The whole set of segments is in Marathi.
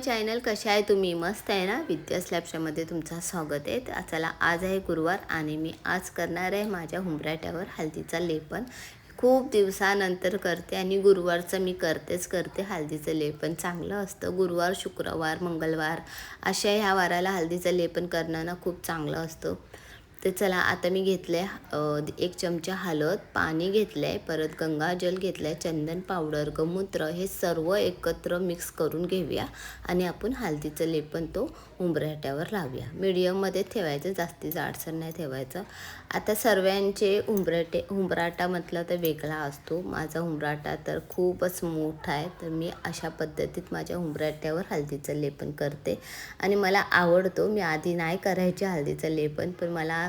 चॅनल कशा आहे तुम्ही? मस्त आहे ना? विद्या स्लॅबच्यामध्ये तुमचं स्वागत आहे. चला आज आहे गुरुवार आणि मी आज करणार आहे माझ्या हुंबराट्यावर हळदीचा लेपन. खूप दिवसानंतर करते आणि गुरुवारचं मी करतेच करते हळदीचं लेपन. चांगलं असतं. गुरुवार शुक्रवार मंगळवार अशा ह्या वाराला हळदीचं लेपन करणं ना खूप चांगलं असतं. तर चला आता मी घेतलं आहे एक चमचा हळद पाणी घेतलं आहे परत गंगाजल घेतलं आहे चंदन पावडर गमूत्र हे सर्व एकत्र मिक्स करून घेऊया आणि आपण हळदीचं लेपन तो उंबराट्यावर लावूया. मीडियममध्ये ठेवायचं जास्ती जाडसर नाही ठेवायचं. आता सर्वांचे उंबरटे उंबराटा म्हटलं तर वेगळा असतो. माझा उंबराटा तर खूपच मोठा आहे तर मी अशा पद्धतीत माझ्या उंबराट्यावर हळदीचं लेपन करते. आणि मला आवडतो मी आधी नाही करायचे हळदीचं लेपन पण मला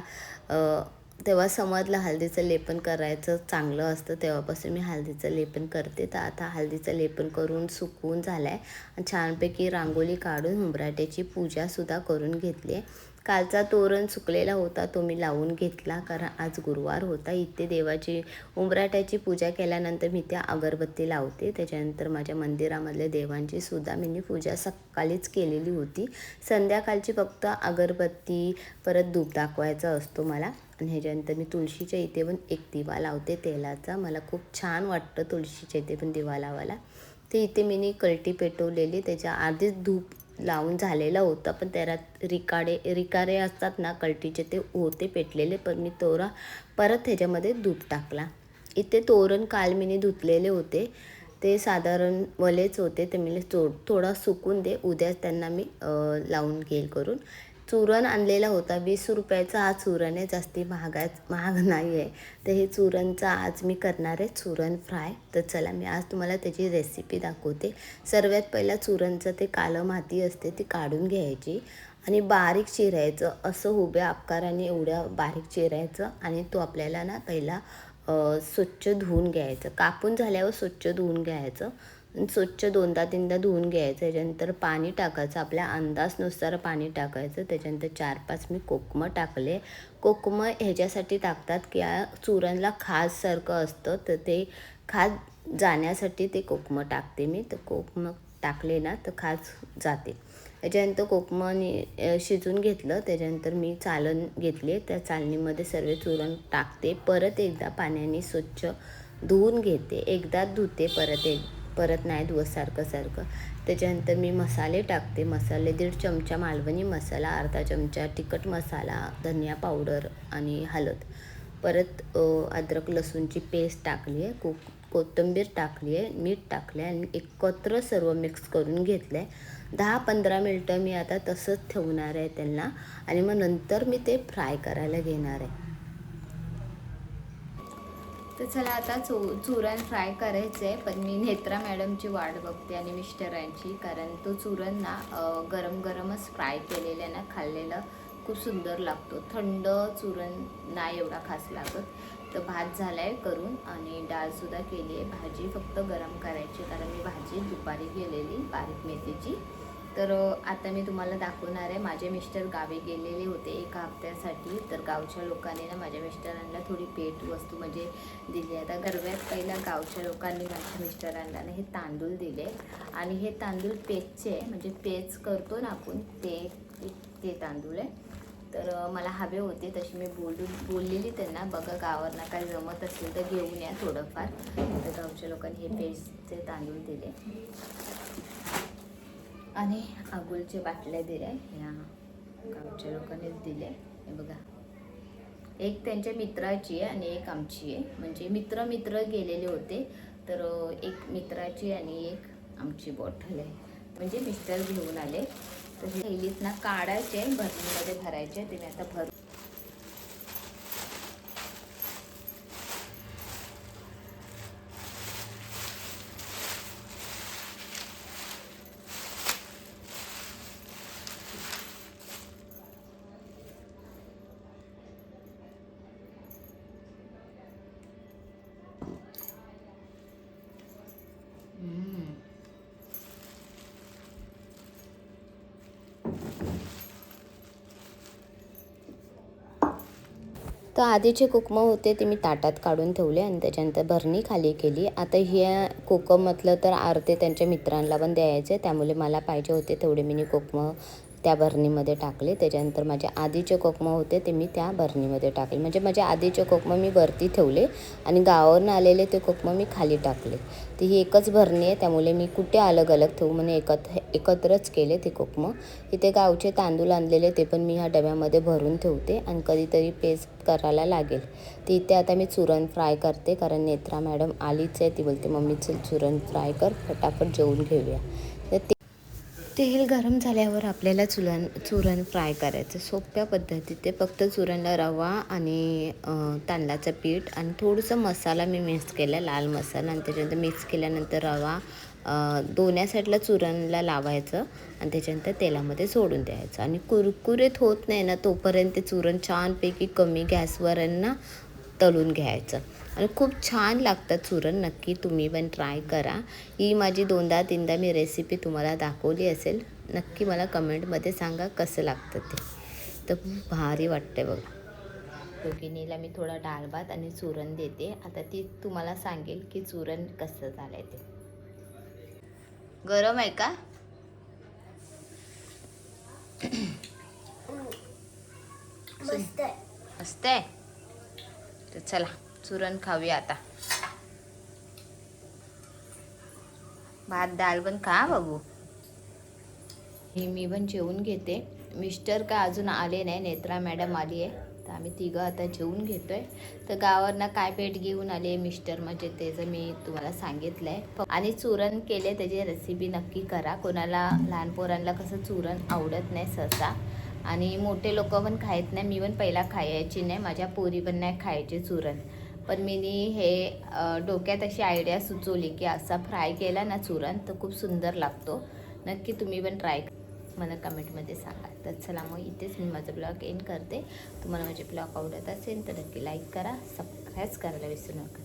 तेव्हा समजलं हळदीचं लेपन करायचं चांगलं असतं तेव्हापासून मी हळदीचं लेपन करते. तर आता हळदीचं लेपन करून सुकवून झालं आहे छानपैकी रांगोळी काढून उंबराट्याची पूजासुद्धा करून घेतली आहे. कालचा तोरण सुकलेला होता तो मी लावून घेतला कारण आज गुरुवार होता. इथे देवाची उंबराट्याची पूजा केल्यानंतर मी त्या अगरबत्ती लावते. त्याच्यानंतर माझ्या मंदिरामधल्या देवांची सुद्धा मी पूजा सकाळीच केलेली होती. संध्याकाळची फक्त अगरबत्ती परत धूप दाखवायचा असतो मला. आणि ह्याच्यानंतर मी तुळशीच्या इथे पण एक दिवा लावते तेलाचा. मला खूप छान वाटतं तुळशीच्या इथे पण दिवा लावायला. ते इथे मी कलटी पेटवलेली. त्याच्या आधीच धूप लावून झालेलं होतं. पण त्यात रिकाडे रिकारे असतात ना कलटीचे ते होते पेटलेले. पण मी तोरा परत ह्याच्यामध्ये दूध टाकला. इथे तोरण काल मी धुतलेले होते. ते साधारण वलेच होते. ते मी थो थोडा सुकून दे. उद्याच त्यांना मी लावून घेईल करून. चुरण आणलेला होता. वीस रुपयाचा हा चुरण आहे. जास्ती महागा महाग नाही आहे. तर हे चुरणचं आज मी करणार आहे चुरण फ्राय. तर चला मी आज तुम्हाला त्याची रेसिपी दाखवते. सर्वात पहिला चुरणचं ते कालं माती असते ती काढून घ्यायची आणि बारीक चिरायचं. असं उभ्या आकाराने एवढ्या बारीक चिरायचं आणि तो आपल्याला ना पहिला स्वच्छ धुवून घ्यायचं. कापून झाल्यावर स्वच्छ धुवून घ्यायचं. स्वच्छ दोनदा तीनदा धुवून घ्यायचं. त्याच्यानंतर पाणी टाकायचं. आपल्या अंदाजनुसार पाणी टाकायचं. त्याच्यानंतर चार पाच मी कोकमं टाकले. कोकमं ह्याच्यासाठी टाकतात की या चुरणला खाजसारखं असतं. तर ते खाज जाण्यासाठी ते कोकमं टाकते मी. तर कोकमं टाकले ना तर खाज जाते. त्याच्यानंतर कोकमाने शिजून घेतलं. त्याच्यानंतर मी चालण घेतले. त्या चालणीमध्ये सर्व चुरण टाकते. परत एकदा पाण्याने स्वच्छ धुवून घेते. एकदा धुते परत एक परत नाही धुवत सारखं. सारखं त्याच्यानंतर मी मसाले टाकते. मसाले दीड चमचा मालवणी मसाला अर्धा चमचा तिखट मसाला धनिया पावडर आणि हळद परत अद्रक लसूणची पेस्ट टाकली आहे. को कोथिंबीर टाकली आहे. मीठ टाकले आणि एकत्र सर्व मिक्स करून घेतलं आहे दहा पंधरा मिनटं मी आता तसंच ठेवणार आहे त्यांना. आणि मग नंतर मी ते फ्राय करायला घेणार आहे. तर चला आता चो चुरण फ्राय करायचं आहे पण मी नेत्रा मॅडमची वाट बघते आणि मिस्टरांची कारण तो चुरण ना गरम गरमच फ्राय केलेलं ना खाल्लेलं खूप सुंदर लागतो. थंड चुरण नाही एवढा खास लागत. तर भात झाला आहे करून आणि डाळसुद्धा केली आहे. भाजी फक्त गरम करायची कारण मी भाजी दुपारी गेलेली बारीक मेथीची. तर आता मी तुम्हाला दाखवणार आहे. माझे मिस्टर गावी गेलेले होते एका हप्त्यासाठी. तर गावच्या लोकांनी ना माझ्या मिस्टरांना थोडी पेट वस्तू म्हणजे दिली. आता गरब्यात पहिला गावच्या लोकांनी माझ्या मिस्टरांना हे तांदूळ दिले. आणि हे तांदूळ पेचचे आहे. म्हणजे पेच करतो ना आपण ते ते तांदूळ आहे. तर मला हवे होते तशी मी बोलून बोललेली त्यांना. बघा गावांना काय जमत असेल तर घेऊन या थोडंफार. तर गावच्या लोकांनी हे पेजचे तांदूळ दिले. आणि आगुलचे बाटल्या दिल्या ह्या गावच्या लोकांनीच दिले हे बघा. एक त्यांच्या मित्राची आहे आणि एक आमची आहे. म्हणजे मित्र मित्र गेलेले होते तर एक मित्राची आणि एक आमची बॉटल आहे. म्हणजे मिस्टर घेऊन आले. तर हे थैलीत ना काढायचे भरणीमध्ये भरायचे. ते मी आता भर तर आधीचे कोकम होते ते मी ताटात काढून ठेवले आणि त्याच्यानंतर भरणी खाली केली. आता ह्या कोकम म्हटलं तर आरते त्यांच्या मित्रांना पण द्यायचे. त्यामुळे मला पाहिजे होते तेवढे मी कोकम. त्या भरणीमध्ये टाकले. त्याच्यानंतर माझे आधीचे कोकमं होते ते मी त्या भरणीमध्ये टाकले. म्हणजे माझे आधीचे कोकमं मी वरती ठेवले आणि गावावरून आलेले ते कोकमं मी खाली टाकले. ती ही एकच भरणी आहे त्यामुळे मी कुठे अलग अलग ठेवू म्हणून एकत्र एकत्रच केले ते कोकमं. इथे गावचे तांदूळ आणलेले ते पण मी ह्या डब्यामध्ये भरून ठेवते आणि कधीतरी पेस्ट करायला लागेल. ते इथे आता मी चुरण फ्राय करते कारण नेत्रा मॅडम आलीच आहे. ती बोलते मम्मी चल चुरण फ्राय कर फटाफट जेवून घेऊया. तेल गरम झाल्यावर आपल्याला चुरण चुरण फ्राय करायचं. सोप्या पद्धतीत ते फक्त चुरणला रवा आणि तांदळाचं पीठ आणि थोडंसं मसाला मी मिक्स केला लाल मसाला. आणि त्याच्यानंतर मिक्स केल्यानंतर रवा दोन्या साईडला चुरणला लावायचं आणि त्याच्यानंतर तेलामध्ये सोडून द्यायचं. आणि कुरकुरीत होत नाही ना तोपर्यंत ते चुरण छानपैकी कमी गॅसवर आहे ना तळून घ्यायचं. आणि खूप छान लागतं चुरण नक्की तुम्ही पण ट्राय करा. ही माझी दोनदा तीनदा मी रेसिपी तुम्हाला दाखवली असेल नक्की मला कमेंटमध्ये सांगा कसं लागतं ते. तर खूप भारी वाटते बघा. योगिनीला मी थोडा डाळ भात आणि चुरण देते. आता ती तुम्हाला सांगेल की चुरण कसं झालंय ते. गरम आहे का? आहे. मस्त आहे? तर चला चुरण खाऊया आता. भात डाळ पण खा बघू. हे मी पण जेवून घेते. मिस्टर का अजून आले नाही नेत्रा मॅडम आली आहे. तर आम्ही तिघं आता जेवून घेतोय. तर गावावरनं काय भेट घेऊन आले मिस्टर? म्हणजे त्याचं मी तुम्हाला सांगितलं आहे आणि चुरण केले त्याची रेसिपी नक्की करा. कोणाला लहान पोरांना कसं चुरण आवडत नाही सहसा. आणि मोठे लोक पण खायत नाही मी पण पहिला खायची नाही माझ्या पोरी पण नाही खायचे चुरण. पण मी हे डोक्यात अशी आयडिया सुचवली की असा फ्राय केला ना चुरण तर खूप सुंदर लागतो. नक्की तुम्ही पण ट्राय मला कमेंटमध्ये सांगा. तर चला मग इथेच मी माझा ब्लॉग एंड करते. तुम्हाला माझे ब्लॉग आवडत असेल तर नक्की लाईक करा सबस्क्राईब करायला विसरू नका.